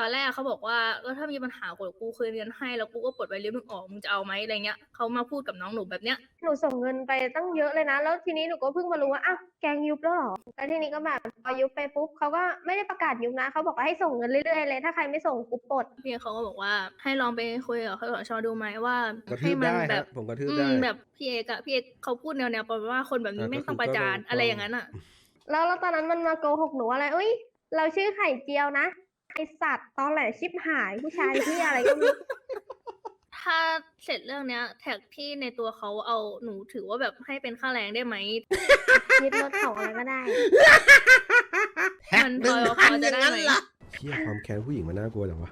ตอนแรกเขาบอกว่าก็ถ้ามีปัญหากูกูคืนเงินให้แล้วกูก็ปลดไวลิสมึงออกมึงจะเอาไหมอะไรเงี้ยเขามาพูดกับน้องหนูแบบเนี้ยหนูส่งเงินไปตั้งเยอะเลยนะ แล้วทีนี้หนูก็เพิ่งมารู้ว่าอ้าวแกงยุบแล้วเหรอแล้วทีนี้ก็แบบพอยุบไปปุ๊บเขาก็ไม่ได้ประกาศยุบนะเขาบอกว่าให้ส่งเงินเรื่อยๆเลยถ้าใครไม่ส่งกูปลดพี่เขาก็บอกว่าให้ลองไปคุยกับคสชดูไหมว่ากระทืให้บมัได้แบฮะบผมกระทืบอืได้มแบบพี่เอกอะพี่เอกเขาพูดแนวๆประมาณว่าคนแบบนี้อะไม่ก็ต้องคือประจานก็ลองอะไรลองอย่างนั้นอะแล้วแล้วตอนนั้นมันมาโกหกหนูอะไรเอ้ยเราชื่อไข่เจียวนะ ไอสัตว์ตอนแหลชิบหายผู้ชายที่อะไรก็ไม่รู้ถ้าเสร็จเรื่องเนี้ย แท็กที่ในตัวเขาเอาหนูถือว่าแบบให้เป็นค่าแรงได้ไหม ยึดรถของอะไรก็ได้มันพอพอจะได้ไหมเที่ยความแค้นผู้หญิงมันน่ากลัวจังวะ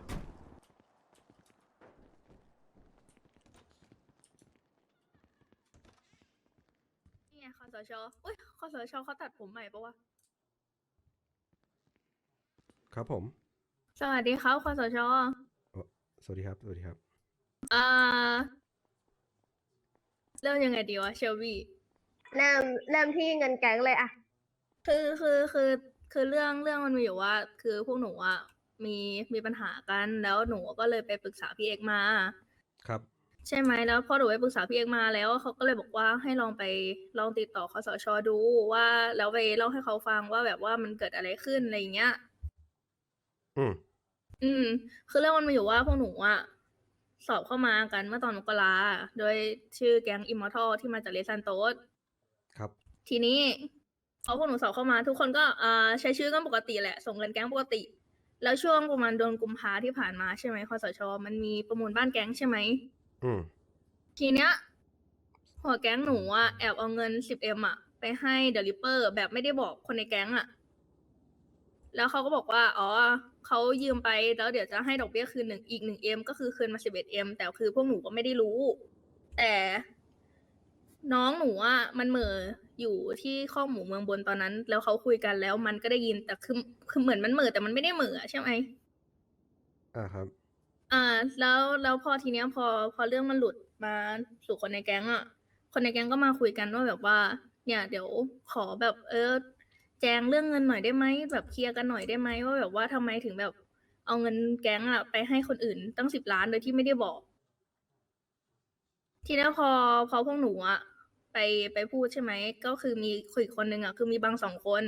นี่ไงคอสชอุ้ยคอสชเขาตัดผมใหม่ปะวะ ครับผม สวัสดีครับคอสชสวัสดีครับ สวัสดีครับ อ่า เริ่มยังไงดีวะเชลวี่ เริ่มเริ่มที่เงินแก๊งเลยอะคือคือคือคือเรื่องเรื่องมันมีอยู่ว่า คือพวกหนูอะมีมีปัญหากันแล้วหนูก็เลยไปปรึกษาพี่เอกมา ครับ ใช่ไหมแล้วพอหนูไปปรึกษาพี่เอกมาแล้วเขาก็เลยบอกว่าให้ลองไปลองติดต่อคสชดูว่าแล้วไปเล่าให้เขาฟังว่าแบบว่ามันเกิดอะไรขึ้นอะไรอย่างเงี้ย อืม อืม คือเรื่องมันมีอยู่ว่าพวกหนูอะสอบเข้ามากันเมื่อตอนมกราโดยชื่อแก๊งอิมมอร์ทัลที่มาจากเลซันโตสครับ ทีนี้พอพวกหนูสอบเข้ามา ทุกคนก็อ่าใช้ชื่อกันปกติแหละ ส่งเงินแก๊งปกติ แล้วช่วงประมาณเดือนกุมภาที่ผ่านมาใช่ไหมคอสช มันมีประมูลบ้านแก๊งใช่ไหมอืมทีเนี้ยหัวแก๊งหนูอะแอบเอาเงิน 10m อะไปให้เดลิเปอร์แบบไม่ได้บอกคนในแก๊งอะแล้วเขาก็บอกว่า อ๋อ เขายืมไปแล้วเดี๋ยวจะให้ดอกเบี้ยคืนหนึ่งอีกหนึ่งเอ็มก็คือคืนมา 11m แต่คือพวกหนูก็ไม่ได้รู้ แต่น้องหนูอะมันเหม่ออยู่ที่ข้อกหมูเมืองบนตอนนั้น แล้วเขาคุยกันแล้วมันก็ได้ยินแต่คือคือเหมือนมันเหม่อแต่มันไม่ได้เหม่ออะใช่ไหมอ่าครับ อ่า แล้วแล้วพอทีเนี้ยพอพอเรื่องมันหลุดมาสู่คนในแก๊งอะคนในแก๊งก็มาคุยกันว่าแบบว่า เนี่ย เดี๋ยวขอแบบเออ แจงเรื่องเงินหน่อยได้ไหมแบบเคลียร์กันหน่อยได้ไหมว่าแบบว่าทำไมถึงแบบเอาเงินแก๊งอะไปให้คนอื่นตั้งสิบล้านโดยที่ไม่ได้บอก ทีนี้ยพอพอพวกหนูอะไปไปพูดใช่ไหมก็คือมีคุยอีกคนนึงอะคือมีบางสองคน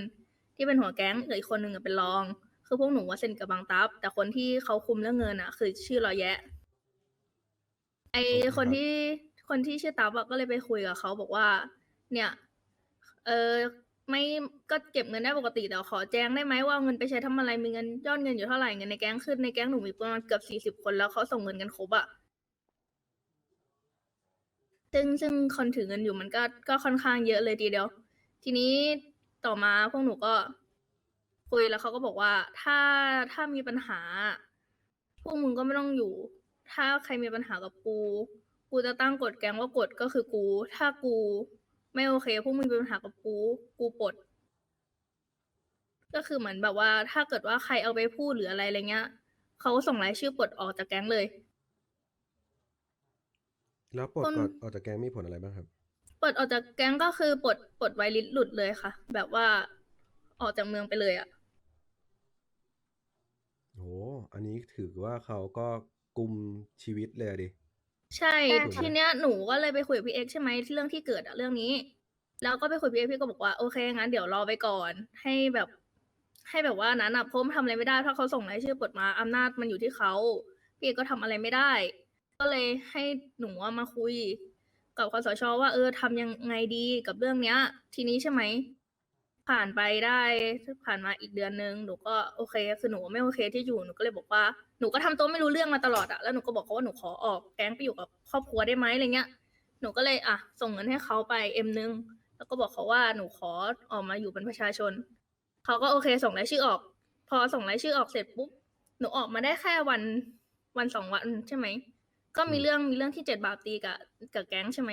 ที่เป็นหัวแก๊งเหลืออีกคนหนึ่งอะเป็นรอง คือพวกหนูว่าเซ็นกับบางตับ แต่คนที่เขาคุมเรื่องเงินอะคือชื่อรอยแยะ ไอคนที่คนที่ชื่อตับอะก็เลยไปคุยกับเขาบอกว่า เนี่ย เออ ไม่ก็เก็บเงินได้ปกติแต่ขอแจ้งได้ไหมว่าเอาเงินไปใช้ทำอะไรมีเงินยอดเงินอยู่เท่าไหร่เงินในแก๊งขึ้นในแก๊งหนูมีประมาณเกือบสี่สิบคนแล้วเขาส่งเงินกันครบอะซึ่งซึ่งคนถือเงินอยู่มันก็ก็ค่อนข้างเยอะเลยทีเดียว ทีนี้ต่อมาพวกหนูก็คุยแล้วเขาก็บอกว่า ถ้าถ้ามีปัญหา พวกมึงก็ไม่ต้องอยู่ ถ้าใครมีปัญหากับกู กูจะตั้งกฎแกงว่ากฎก็คือกู ถ้ากู ไม่โอเคพวกมึงมีปัญหากับกูกูปลด ก็คือเหมือนแบบว่า ถ้าเกิดว่าใครเอาไปพูดหรืออะไรอะไรเงี้ยเขาส่งรายชื่อปลดออกจากแก๊งเลย แล้วปลดต้นออกออกจากแก๊งมีผลอะไรบ้างครับ ปลดออกจากแก๊งก็คือปลดปลดไวลิสหลุดเลยค่ะ แบบว่าออกจากเมืองไปเลยอะโหอันนี้ถือว่าเขาก็กุมชีวิตเลยอะดิ ใช่ใช่ค่ะทีเนี้ยหนูก็เลยไปคุยกับพี่เอ็กซ์ใช่ไหมเรื่องที่เกิดอะเรื่องนี้ แล้วก็ไปคุยกับพี่เอ็กซ์พี่ก็บอกว่าโอเคงั้นเดี๋ยวรอไปก่อน ให้แบบ ให้แบบว่านั้นอะเพราะมันทำอะไรไม่ได้ถ้าเขาส่งรายชื่อปลดมาอำนาจมันอยู่ที่เขาพี่เอ็กซ์ก็ทำอะไรไม่ได้ ก็เลยให้หนูอะมาคุย กับคสชว่าเออทำยังไงดีกับเรื่องเนี้ย ทีนี้ใช่ไหม ผ่านไปได้ผ่านมาอีกเดือนนึงหนูก็โอเคคือหนูไม่โอเคที่อยู่หนูก็เลยบอกว่า หนูก็ทำตัวไม่รู้เรื่องมาตลอดอะแล้วหนูก็บอกเขาว่าหนูขอออกแก๊งไปอยู่กับครอบครัวได้ไหมอะไรเงี้ย หนูก็เลยอะส่งเงินให้เขาไปเอ็มนึง แล้วก็บอกเขาว่าหนูขอออกมาอยู่เป็นประชาชน เขาก็โอเคส่งรายชื่อออก พอส่งรายชื่อออกเสร็จปุ๊บ หนูออกมาได้แค่วันวันสองวันใช่ไหม ก็มีอืมเรื่องมีเรื่องที่เจ็ดบาปตีกับกับแก๊งใช่ไหม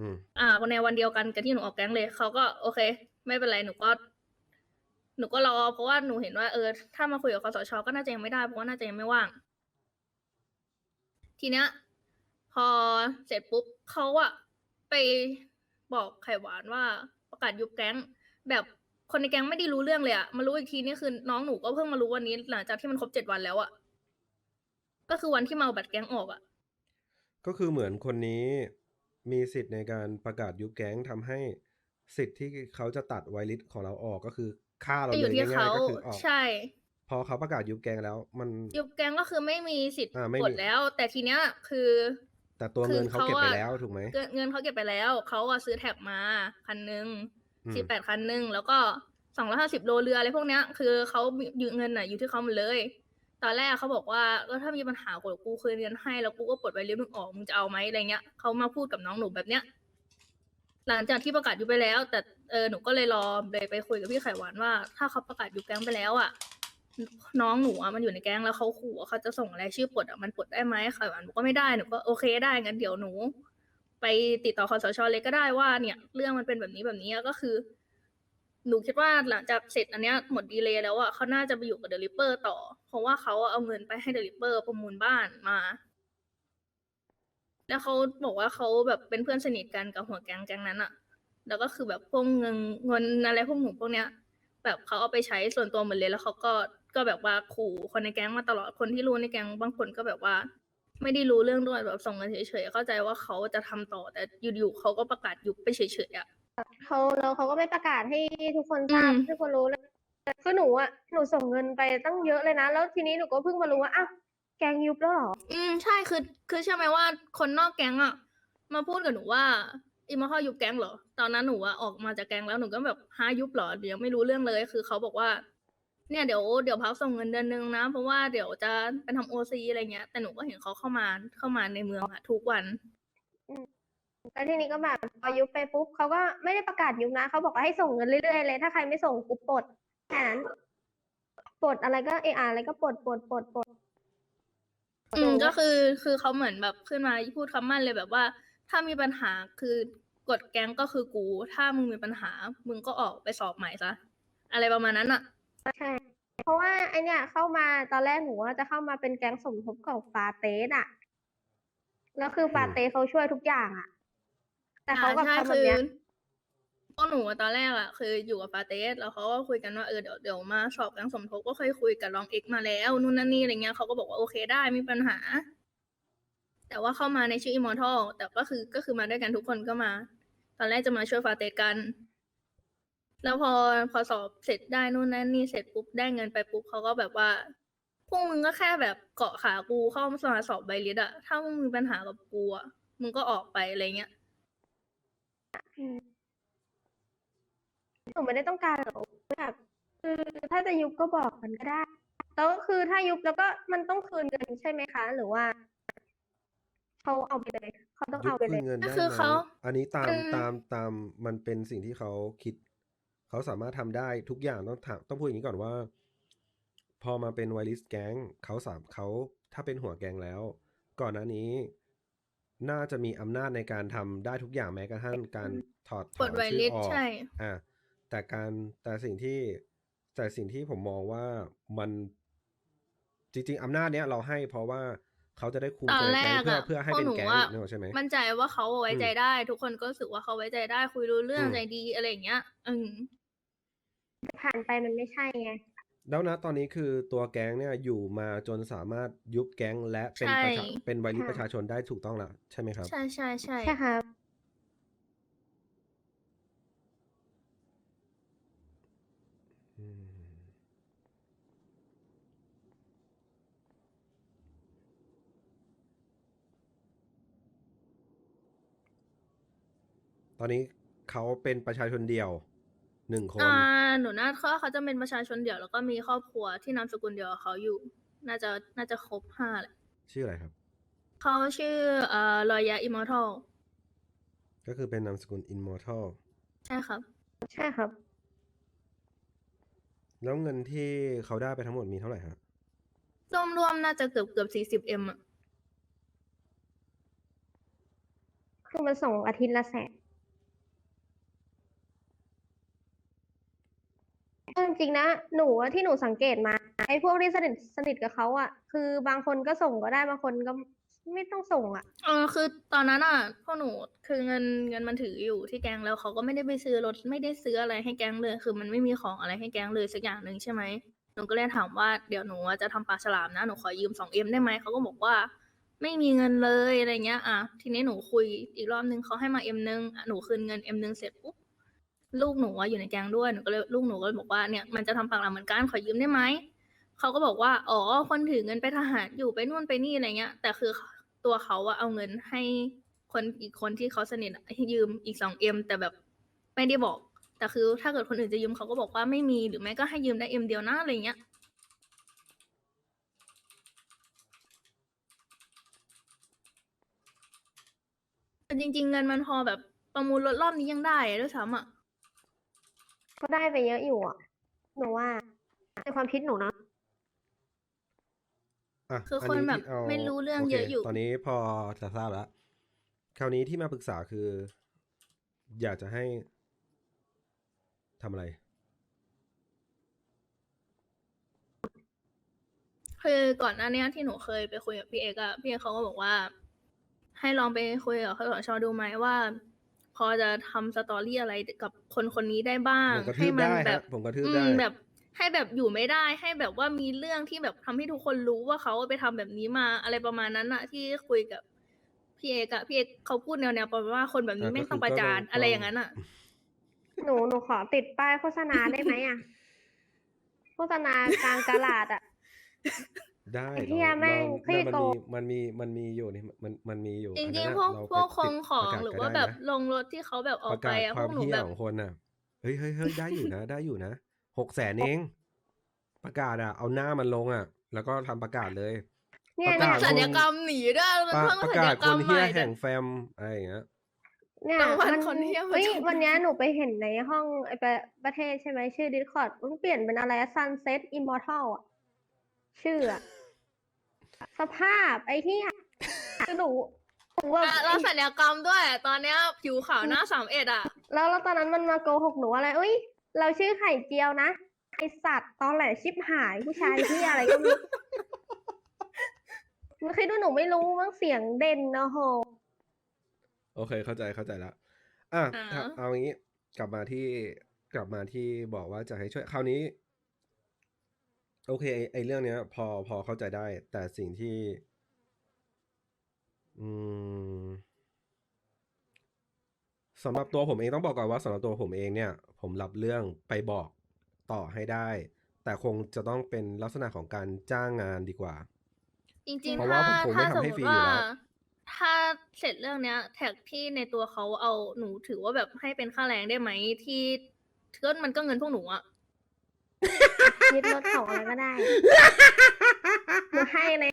อืมอ่าในวันเดียวกันกับที่หนูออกแก๊งเลย เขาก็โอเค ไม่เป็นไรหนูก็ หนูก็รอ เพราะว่าหนูเห็นว่าเออถ้ามาคุยกับคอสชก็น่าจะยังไม่ได้เพราะว่าน่าจะยังไม่ว่าง ทีเนี้ยพอเสร็จปุ๊บเขาอะไปบอกไข่หวานว่าประกาศยุบแก๊ง แบบคนในแก๊งไม่ได้รู้เรื่องเลยอะมารู้อีกทีนี่คือน้องหนูก็เพิ่งมารู้วันนี้หลังจากที่มันครบเจ็ดวันแล้วอะก็คือวันที่มาเอาบัตรแก๊งออกอะก็คือเหมือนคนนี้มีสิทธิ์ในการประกาศยุบแก๊งทำให้สิทธิ์ที่เขาจะตัดไวลิสของเราออกก็คือ ฆ่าเราก็อเลยู่ยที่ง่ายเขาๆก็คือออกใช่ พอเขาประกาศยุบแก๊งแล้ว มัน ยุบแก๊งก็คือไม่มีสิทธิ์อ่าไม่กมีดแล้ว แต่ทีเนี้ยคือ แต่ตัวคือเงินเขาเก็บไปเขาอะ แล้วถูกไหมเงินเงินเขาเก็บไปแล้วเขาอะซื้อแท็กมาคันหนึ่งอืมสิบแปดคันหนึ่งแล้วก็สองร้อยห้าสิบโลเรืออะไรพวกเนี้ย คือเขายืมเงินอะอยู่ที่เขาหมดเลย ตอนแรกเขาบอกว่าก็ถ้ามีปัญหากูกูคืนเงินให้แล้วกูก็ปลดไวลิสมึงออกมึงจะเอาไหมอะไรเงี้ยเขามาพูดกับน้องหนูแบบเนี้ย หลังจากที่ประกาศยุบไปแล้ว แต่เออหนูก็เลยรอเลยไปคุยกับพี่ไข่หวานว่า ถ้าเขาประกาศยุบแก๊งไปแล้วอะน้องหนูอะมันอยู่ในแก๊งแล้วเขาขู่ว่าเขาจะส่งอะไรชื่อปลดอะมันปลดได้ไหมไข่หวานบอกว่าไม่ได้หนูก็โอเคได้งั้นเดี๋ยวหนู ไปติดต่อคอสชเลยก็ได้ว่าเนี่ย เรื่องมันเป็นแบบนี้แบบนี้ก็คือ หนูคิดว่าหลังจากเสร็จอันเนี้ยหมดดีเลยแล้วอะเขาน่าจะไปอยู่กับเดลิเปอร์ต่อ เพราะว่าเขาเอาเงินไปให้เดลิเปอร์ประมูลบ้านมา แล้วเขาบอกว่าเขาแบบเป็นเพื่อนสนิทกันกับหัวแก๊งแก๊งนั้นอะแล้วก็คือแบบพวกเงินเงินอะไรพวกหนูพวกเนี้ย แบบเขาเอาไปใช้ส่วนตัวหมดเลยแล้วเขาก็ก็แบบว่าขู่คนในแก๊งมาตลอดคนที่รู้ในแก๊งบางคนก็แบบว่า ไม่ได้รู้เรื่องด้วยแบบส่งเงินเฉยๆเข้าใจว่าเขาจะทำต่อแต่อยู่ๆเขาก็ประกาศยุบไปเฉยๆอะเขาแล้วเขาก็ไม่ประกาศให้ทุกคนทราบอืมทุกคนรู้เลยคือหนูอะหนูส่งเงินไปตั้งเยอะเลยนะ แล้วทีนี้หนูก็เพิ่งมารู้ว่าอ้าว แกงยุบแล้วเหรอ อืมใช่คือคือเชื่อไหมว่าคนนอกแก๊งอะมาพูดกับหนูว่าอีมาเข้ายุบแก๊งเหรอ ตอนนั้นหนูอะออกมาจากแก๊งแล้วหนูก็แบบหายุบเหรอเดี๋ยวไม่รู้เรื่องเลยคือเขาบอกว่า เนี่ยเดี๋ยวเดี๋ยวพักส่งเงินเดือนนึงนะ เพราะว่าเดี๋ยวจะไปทำโอซีอะไรเงี้ย แต่หนูก็เห็นเขาเข้ามาเข้ามาในเมืองอะทุกวัน แล้วทีนี้ก็แบบพอยุบไปปุ๊บเขาก็ไม่ได้ประกาศยุบนะเขาบอกว่าให้ส่งเงินเรื่อยๆเลยถ้าใครไม่ส่งกูปลดแค่นั้นปลดอะไรก็เอออะไรก็ปลดปลดปลดปลด อืมก็คือคือเขาเหมือนแบบขึ้นมาพูดคำมั่นเลยแบบว่า ถ้ามีปัญหาคือกดแก๊งก็คือกู ถ้ามึงมีปัญหา มึงก็ออกไปสอบใหม่ซะอะไรประมาณนั้นอะใช่เพราะว่าไอเนี่ยเข้ามาตอนแรกหนูว่าจะเข้ามาเป็นแก๊งสมทบกับฟาเตสอะแล้วคือฟาเตสเขาช่วยทุกอย่างอะแต่เขาก็อ่ใช่ทำแบคืบอเนี้ย พวกหนูตอนแรกอะคืออยู่กับฟาเตสแล้วเขาก็คุยกันว่าเออเดี๋ยวเดี๋ยวมาสอบก๊งสมทบก็เคยคุยกับรองเอกมาแล้วนู่นนั่นนี่อะไรเงี้ยเขาก็บอกว่าโอเคได้ไม่มีปัญหา แต่ว่าเข้ามาในชื่ออิมอร์ทัลแต่ก็คือก็คือมาด้วยกันทุกคนก็มา ตอนแรกจะมาช่วยฟาเตสกัน แล้วพอพอสอบเสร็จได้นู่นนั่นนี่เสร็จปุ๊บได้เงินไปปุ๊บเขาก็แบบว่าพวกมึงก็แค่แบบเกาะขากูเข้ามาสอบใบลิสอะถ้ามึงมีปัญหากับกูอะมึงก็ออกไปอะไรเงี้ย นูไม่ได้ต้องการหรอกแบบคือถ้าจะยุบก็บอกกันก็ได้แล้วคือถ้ายุบแล้วก็มันต้องคืนเงินใช่ไหมคะ หรือว่าเขาเอาไปเลยเขาต้องยุเอาบไปคืเลนยเงินก็ได้คือไหมเขาอันนี้ตามอืมตามตามมันเป็นสิ่งที่เขาคิด เขาสามารถทำได้ทุกอย่างต้องถามต้องพูดอย่างนี้ก่อนว่า พอมาเป็นไวลิสแก๊งเขาสามเขาถ้าเป็นหัวแก๊งแล้ว ก่อนหน้านี้ น่าจะมีอำนาจในการทำได้ทุกอย่างแม้กระทั่งการถอดถปลอดนไวชื่ลิอสออกใช่อ่า แต่การแต่สิ่งที่แต่สิ่งที่ผมมองว่ามันจริงๆอำนาจเนี้ยเราให้เพราะว่าเขาจะได้คุมตอนคนในแรแก๊งกเพื่ออะเพื่อให้พวกเป็นหนูแก๊งอะนึกออกใช่ไหมมั่นใจว่าเขาไว้ใจอืมได้ ทุกคนก็รู้สึกว่าเขาไว้ใจได้คุยรู้เรื่องอืมใจดีอะไรอย่างเงี้ย อืมผ่านไปมันไม่ใช่ไงแล้วนะตอนนี้คือตัวแก๊งเนี่ยอยู่มาจนสามารถยุบแก๊งและเป็นประชาใช่เป็นไวริสค่ะประชาชนได้ถูกต้องแล้วใช่ไหมครับ ใช่ใช่ใช่ใช่ครับ อนนี้เขาเป็นประชาชนเดียวหนึ่งคนอ่าหนูน่าเขาเขาจะเป็นประชาชนเดี่ยวแล้วก็มีครอบครัวที่นามสกุลเดียวกับเขาอยู่ น่าจะน่าจะครบห้าแหละชื่ออะไรครับ เขาชื่อเอ่อลอยยาอิมอร์ทัลก็คือเป็นนามสกุล Immortal ใช่ครับ ใช่ครับ แล้วเงินที่เขาได้ไปทั้งหมดมีเท่าไหร่ฮะรวมๆน่าจะเกือบเกือบสี่สิบเอ็มอะคือมันส่งอาทิตย์ละแสนเอา จริงๆนะหนูอะที่หนูสังเกตมาไอ้พวกที่สนิทสนิทกับเขาอะคือบางคนก็ส่งก็ได้บางคนก็ไม่ต้องส่งอะเออคือตอนนั้นอะพวกหนูคือเงินเงินมันถืออยู่ที่แก๊งแล้วเขาก็ไม่ได้ไปซื้อรถไม่ได้ซื้ออะไรให้แก๊งเลยคือมันไม่มีของอะไรให้แก๊งเลยสักอย่างหนึ่งใช่ไหมหนูก็เลยถามว่าเดี๋ยวหนูอะจะทำปลาฉลามนะหนูขอยืมสองเอ็มได้ไหมเขาก็บอกว่า ไม่มีเงินเลยอะไรเงี้ยอะทีนี้หนูคุยอีกรอบนึงเขาให้มาเอ็มนึงอะหนูคืนเงินเอ็มนึงเสร็จปุ๊บ ลูกหนูอะอยู่ในแก๊งด้วยหนูก็เลยลูกหนูก็เลยบอกว่าเนี่ยมันจะทำปากหลังเหมือนกันขอยืมได้ไหมเขาก็บอกว่าอ๋อคนถือเงินไปทหารอยู่ไปนู่นไปนี่อะไรเงี้ย แต่คือตัวเขาอะเอาเงินให้คนอีกคนที่เขาสนิทอะให้ยืมอีกสองเอ็มแต่แบบไม่ได้บอก แต่คือถ้าเกิดคนอื่นจะยืมเขาก็บอกว่าไม่มีหรือไม่ก็ให้ยืมได้เอ็มเดียวนะอะไรเงี้ย แต่จริง ๆ เงินมันพอแบบประมูลรถรอบนี้ยังได้ด้วยซ้ำอะ ก็ได้ไปเยอะอยู่อะหนูว่าในความคิดหนูนะอะคือคนนี้แบบที่าไม่รู้เรื่องโคเยอะอยู่ตอนนี้พอจะทราบแล้ว คราวนี้ที่มาปรึกษาคือ อยากจะให้ทำอะไร คือก่อนหน้าเนี้ยที่หนูเคยไปคุยกับพี่เอกอะพี่เอกเขาก็บอกว่า ให้ลองไปคุยกับคสชดูไหมว่า พอจะทำสตอรี่อะไรกับคนคนนี้ได้บ้างผมกระทืให้บมัได้แบฮะบผมกระทืบอืได้มแบบให้แบบอยู่ไม่ได้ให้แบบว่ามีเรื่องที่แบบทำให้ทุกคนรู้ว่าเขาไปทำแบบนี้มาอะไรประมาณนั้นอะที่คุยกับพี่เอกอะพี่เอกเขาพูดแนวๆประมาณว่าคนแบบนี้อะไม่ก็ต้องคือประจานก็ต้องอะไรอย่างนั้นอะหนูหนูขอติดป้ายโฆษณาได้ไหมอะโฆษณากลางตลาดอะ ได้ไอ้เหี้ยลองแม่งลองพี่มันโกมีมันมีมันมีอยู่นี่มันมันมีอยู่จอันรินั้งนๆอะพวกเราพวกคไปงติดของประกาศหรือก็ว่าได้แบบนะลงรถที่เขาแบบออปกระไปกาศอะคพวาวมกหนูเหี้ยแบบ ของคนน่ะเฮ้ยเฮ้ยเฮ้ยได้อยู่นะ ได้อยู่นะหกแสนเองประกาศอะ เอาหน้ามันลงอะ แล้วก็ทำประกาศเลย เนี่ยประมันกาศ สัญญกรรมหนีด้วยมันประเพิ่งประสัญกาญศกครรมนใหเหี้ยม่ แห่งแฟมอะไรอย่างเงี้ย เนี่ยรางวัลมันคนเหี้ยประเฮ้ยจำวันเนี้ยหนูไปเห็นในห้องไอประประเทศใช่ไหมชื่อ Discord มันเปลี่ยนเป็นอะไร Sunset Immortal อะชื่ออะ สภาพไอ้เหี้ยคือหนูหนูแบบอะแล้วสัญญกรรมด้วย ตอนเนี้ยผิวขาวหน้าสามเอ็ดอะ แล้วแล้วตอนนั้นมันมาโกหกหนูอะไรอุ้ยเราชื่อไข่เจียวนะไอสัตว์ตอนแหลชิบหายผู้ชายที่อะไรก็ไม่รู้มันคือดูหนูไม่รู้มั้งเสียงเด่นนะโห โอเคเข้าใจเข้าใจละอะอ่าถ้าเอางี้ กลับมาที่กลับมาที่บอกว่าจะให้ช่วยคราวนี้ โอเคไอไอเรื่องเนี้ย พอพอเข้าใจได้ แต่สิ่งที่ อืมสำหรับตัวผมเองต้องบอกก่อนว่าสำหรับตัวผมเองเนี่ย ผมรับเรื่องไปบอกต่อให้ได้ แต่คงจะต้องเป็นลักษณะของการจ้างงานดีกว่า จริงเพๆราะถ้าว่าผมคงไม่ถ้าทำสมให้มฟรีติอยู่ว่า แล้ว ถ้าเสร็จเรื่องเนี้ย แท็กที่ในตัวเขาเอาหนูถือว่าแบบให้เป็นค่าแรงได้ไหมที่ก็มันก็เงินพวกหนูอะ ยึดรถเขาอะไรก็ได้หนูให้เลย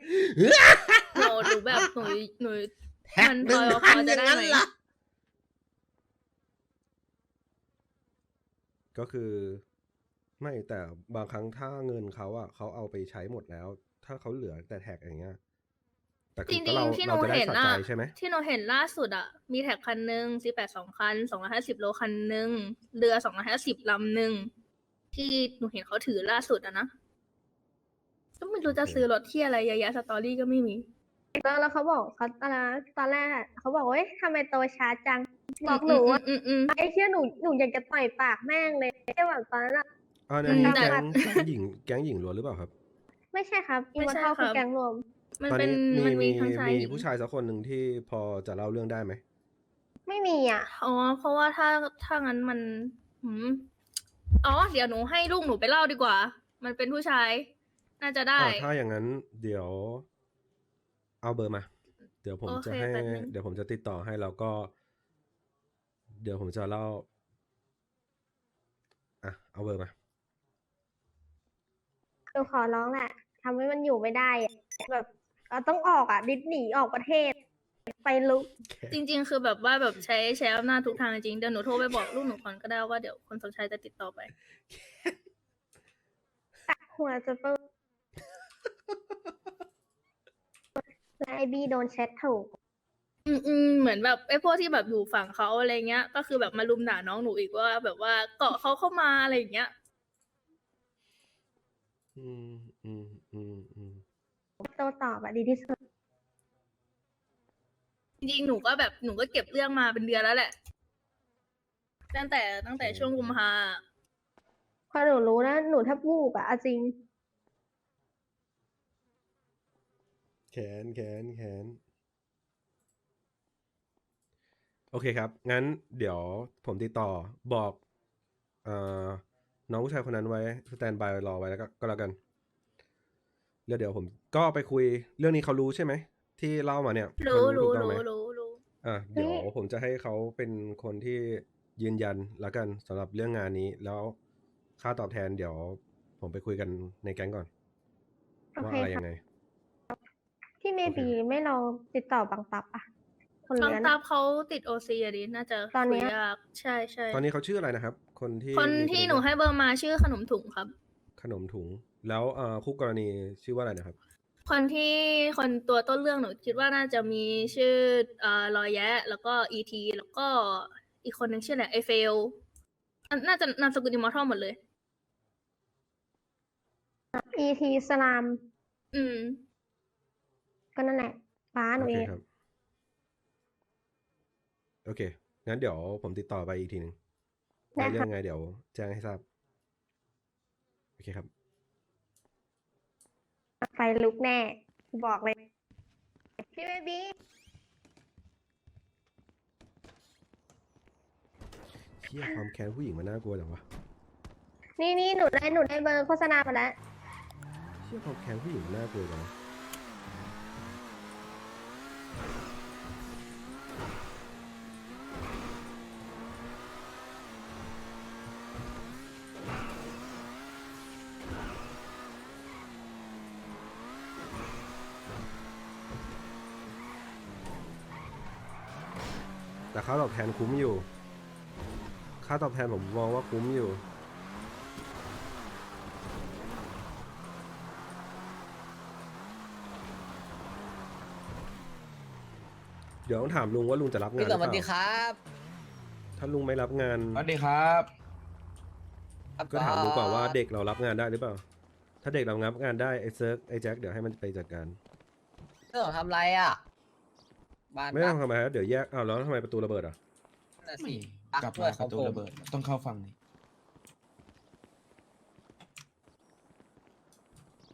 หนูหนูแบบหนูหนูมันพอพอจะได้ไหมก็คือไม่แต่บางครั้งถ้าเงินเขาอะเขาเอาไปใช้หมดแล้ว ถ้าเขาเหลือแต่แท็กอย่างเงี้ยแต่จคือริก็งเราๆที่หเรานูจะได้เห็นสะใจอะใช่ไหมที่หนูเห็นล่าสุดอะมีแท็กคันหนึ่งซีแปดสองคันสองร้อยห้าสิบโลคันหนึ่งเรือสองร้อยห้าสิบลำหนึ่ง ที่หนูเห็นเขาถือล่าสุดอะนะก็ไม่รู้จะซื้อรถที่อะไรเยอะแยะสตอรี่ก็ไม่มี แล้วแล้วเขาบอกเขาตอนนั้นตอนแรกอะเขาบอกว่าเอ้ยทำไมโตช้าจัง บอกหนูว่าอืมอืมอืมไอ้เชี่ยหนูหนูอยากจะต่อยปากแม่งเลยแค่แบบตอนนั้นอะอ๋ออันนี้อืมแก๊งแต่แก๊งหญิงแก๊งหญิงล้วนหรือเปล่าครับไม่ใช่ครับอิไม่มมอใช่ร์ทัลครัคือบ แกงรวม มันตอนเป็นนี้มีมันมีมีทั้งชายมีหญิงผู้ชายสักคนหนึ่งที่พอจะเล่าเรื่องได้ไหมไม่มีอะ อ๋อเพราะว่าถ้าถ้างั้นมันหืม อ๋อ เดี๋ยวหนูให้ลูกหนูไปเล่าดีกว่า มันเป็นผู้ชาย น่าจะได้ อ่าถ้าอย่างนั้นเดี๋ยว เอาเบอร์มา เดี๋ยวผมโอจะเคให้แป๊บนึง เดี๋ยวผมจะติดต่อให้แล้วก็ เดี๋ยวผมจะเล่า อะ เอาเบอร์มา หนูขอร้องแหละทำให้มันอยู่ไม่ได้อะแบบเราต้องออกอะดิสหนีออกประเทศ ไปลุก จริง ๆ คือแบบว่าแบบใช้ใช้อำนาจทุกทางจริงๆเดี๋ยวหนูโทรไปบอกลูกหนูก่อนก็ได้ว่าเดี๋ยวคนสมชายจะติดต่อไปหัวจะเปิดแล้วไอบีโดนแชทถูก อืมอืมเหมือนแบบไอ้พวกที่แบบอยู่ฝั่งเขาอะไรเงี้ย ก็คือแบบมาลุมด่าน้องหนูอีกว่า แบบว่าเกาะเขาเข้ามาอะไรอย่างเงี้ย อืมอืมอืมอืมโตตอบอะดีที่สุดจ จริงหนูก็แบบหนูก็เก็บเรื่องมาเป็นเดือนแล้วแหละ ตั้งแต่ตั้งแต่ช่วงกุมภาพอหนูรู้นะหนูแทบวูบอะจริง แขนแขนแขนโอเคครับ งั้นเดี๋ยวผมติดต่อบอกอน้องผู้ชายคนนั้นไว้สแตนบายรอไว้แล้วก็ก็แล้วกันแล้วเดี๋ยวผมก็ไปคุยเรื่องนี้เขารู้ใช่ไหม ที่เล่ามาเนี่ยรู้เขารู้ถูกต้องไหมรู้รู้รู้อะเดี๋ยวผมจะให้เขาเป็นคนที่ยืนยันแล้วกันสำหรับเรื่องงานนี้ แล้วค่าตอบแทนเดี๋ยวผมไปคุยกันในแก๊งก่อน โอว่าเคอะไรยัค่ะงไง พี่เมบีไม่ลองติดต่อบังตับอะคนบางเลี้ยง ตาอะเขาติดโอซีอะดิน่าจะตอนเนี้ย คุยยากใช่ใช่ตอนนี้เขาชื่ออะไรนะครับ คนที่คนมีที่คหนูให้เบอร์มาชื่อขนมถุงครับ ขนมถุง แล้วเอ่อคู่กรณีชื่อว่าอะไรนะครับ คนที่คนตัวต้นเรื่องหนูคิดว่าน่าจะมีชื่อเอ่อรอยแยะ แล้วก็อีทีแล้วก็อีกคนหนึ่งชื่ออะไรไอเฟลน่าจะนามสกุลอิมมอร์ทัลหมดเลย อีทีสลาม อืม ก็นั่นแหละป้าหนูโอเอเคงครับ โอเค งั้นเดี๋ยวผมติดต่อไปอีกทีหนึ่งได้ว่าเรื่ค่ะองไงเดี๋ยวแจ้งให้ทราบ โอเคครับ ไฟลุกแน่ บอกเลย พี่เบบีเชี่ยความแค้นผู้หญิงมันน่ากลัวจังวะนี่นี่หนูได้หนูได้เบอร์โฆษณามาแล้วเชี่ยความแค้นผู้หญิงมันน่ากลัวจังวะ แต่ค่าตอบแทนคุ้มอยู่ ค่าตอบแทนผมมองว่าคุ้มอยู่ เดี๋ยวต้องถามลุงว่าลุงจะรับงานพี่หสรือวัสเปดีล่าครับถ้าลุงไม่รับงาน สวัสดีครับก็ถามลุงก่อนว่าเด็กเรารับงานได้หรือเปล่า ถ้าเด็กเรารับงานได้ไอ้เซิร์กไอ้แจ็คเดี๋ยวให้มันไปจัดการ เรื่องของทำไรอะ บ้านไม่ต้องทำไมครับเดี๋ยวแยก อ้าวแล้วทำไมประตูระเบิดอะ นั่นนะไม่สิปักกลับด้วยมาปของระตูผมระเบิดต้องเข้าฝั่งนี้